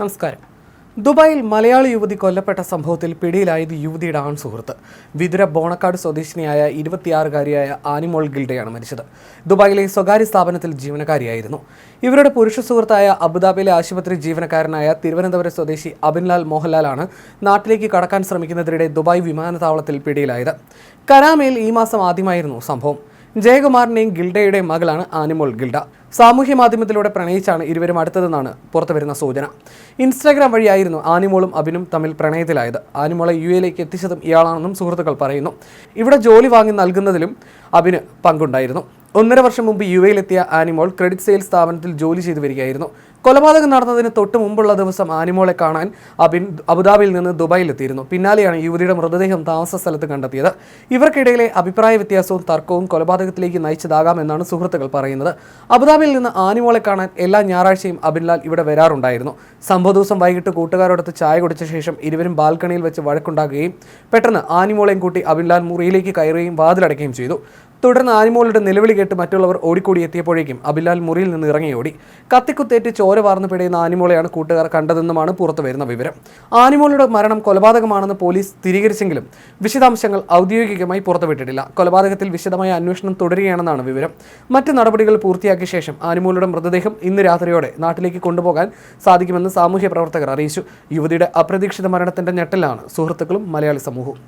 നമസ്കാരം. ദുബായിൽ മലയാളി യുവതി കൊല്ലപ്പെട്ട സംഭവത്തിൽ പിടിയിലായത് യുവതിയുടെ ആൺ സുഹൃത്ത് വിതുര ബോണക്കാട് സ്വദേശിനിയായ ഇരുപത്തിയാറുകാരിയായ ആനിമോൾ ഗിൽഡയാണ് മരിച്ചത്. ദുബായിലെ സ്വകാര്യ സ്ഥാപനത്തിൽ ജീവനക്കാരിയായിരുന്നു. ഇവരുടെ പുരുഷ സുഹൃത്തായ അബുദാബിയിലെ ആശുപത്രി ജീവനക്കാരനായ തിരുവനന്തപുരം സ്വദേശി അബിൻലാൽ മോഹൻലാലാണ് നാട്ടിലേക്ക് കടക്കാൻ ശ്രമിക്കുന്നതിനിടെ ദുബായ് വിമാനത്താവളത്തിൽ പിടിയിലായത്. കരാമയിൽ ഈ മാസം ആദ്യമായിരുന്നു സംഭവം. ജയകുമാറിന്റെയും ഗിൽഡയുടെയും മകളാണ് ആനിമോൾ ഗിൽഡ. സാമൂഹ്യ മാധ്യമത്തിലൂടെ പ്രണയിച്ചാണ് ഇരുവരും അടുത്തതെന്നാണ് പുറത്തുവരുന്ന സൂചന. ഇൻസ്റ്റാഗ്രാം വഴിയായിരുന്നു ആനിമോളും അബിനും തമ്മിൽ പ്രണയത്തിലായത്. ആനിമോളെ യു എയിലേക്ക് എത്തിച്ചതും ഇയാളാണെന്നും സുഹൃത്തുക്കൾ പറയുന്നു. ഇവിടെ ജോലി വാങ്ങി നൽകുന്നതിലും അബിന് പങ്കുണ്ടായിരുന്നു. ഒന്നര വർഷം മുമ്പ് യു എയിലെത്തിയ ആനിമോൾ ക്രെഡിറ്റ് സെയിൽസ് സ്ഥാപനത്തിൽ ജോലി ചെയ്തു വരികയായിരുന്നു. കൊലപാതകം നടന്നതിന് തൊട്ട് മുമ്പുള്ള ദിവസം ആനിമോളെ കാണാൻ അബിൻ അബുദാബിയിൽ നിന്ന് ദുബായിലെത്തിയിരുന്നു. പിന്നാലെയാണ് യുവതിയുടെ മൃതദേഹം താമസ സ്ഥലത്ത് കണ്ടെത്തിയത്. ഇവർക്കിടയിലെ അഭിപ്രായ വ്യത്യാസവും തർക്കവും കൊലപാതകത്തിലേക്ക് നയിച്ചതാകാമെന്നാണ് സുഹൃത്തുക്കൾ പറയുന്നത്. അബുദാബിയിൽ നിന്ന് ആനിമോളെ കാണാൻ എല്ലാ ഞായറാഴ്ചയും അബിൻലാൽ ഇവിടെ വരാറുണ്ടായിരുന്നു. സംഭവ ദിവസം വൈകിട്ട് കൂട്ടുകാരോടൊത്ത് ചായ കുടിച്ച ശേഷം ഇരുവരും ബാൽക്കണിയിൽ വെച്ച് വഴക്കുണ്ടാകുകയും പെട്ടെന്ന് ആനിമോളെയും കൂട്ടി അബിൻലാൽ മുറിയിലേക്ക് കയറുകയും വാതിലടയ്ക്കുകയും ചെയ്തു. തുടർന്ന് ആനിമോളുടെ നിലവിളി കേട്ട് മറ്റുള്ളവർ ഓടിക്കൂടി എത്തിയപ്പോഴേക്കും അബിലാൽ മുറിയിൽ നിന്ന് ഇറങ്ങിയോടി. കത്തിക്കുത്തേറ്റ് ചോര വാർന്നു പിടയുന്ന ആനിമോളെയാണ് കൂട്ടുകാർ കണ്ടതെന്നുമാണ് പുറത്തു വരുന്ന വിവരം. ആനിമോളുടെ മരണം കൊലപാതകമാണെന്ന് പോലീസ് സ്ഥിരീകരിച്ചെങ്കിലും വിശദാംശങ്ങൾ ഔദ്യോഗികമായി പുറത്തുവിട്ടിട്ടില്ല. കൊലപാതകത്തിൽ വിശദമായ അന്വേഷണം തുടരുകയാണെന്നാണ് വിവരം. മറ്റ് നടപടികൾ പൂർത്തിയാക്കിയ ശേഷം ആനിമോളുടെ മൃതദേഹം ഇന്ന് രാത്രിയോടെ നാട്ടിലേക്ക് കൊണ്ടുപോകാൻ സാധിക്കുമെന്ന് സാമൂഹ്യ പ്രവർത്തകർ അറിയിച്ചു. യുവതിയുടെ അപ്രതീക്ഷിത മരണത്തിന്റെ ഞെട്ടലാണ് സുഹൃത്തുക്കളും മലയാളി സമൂഹവും.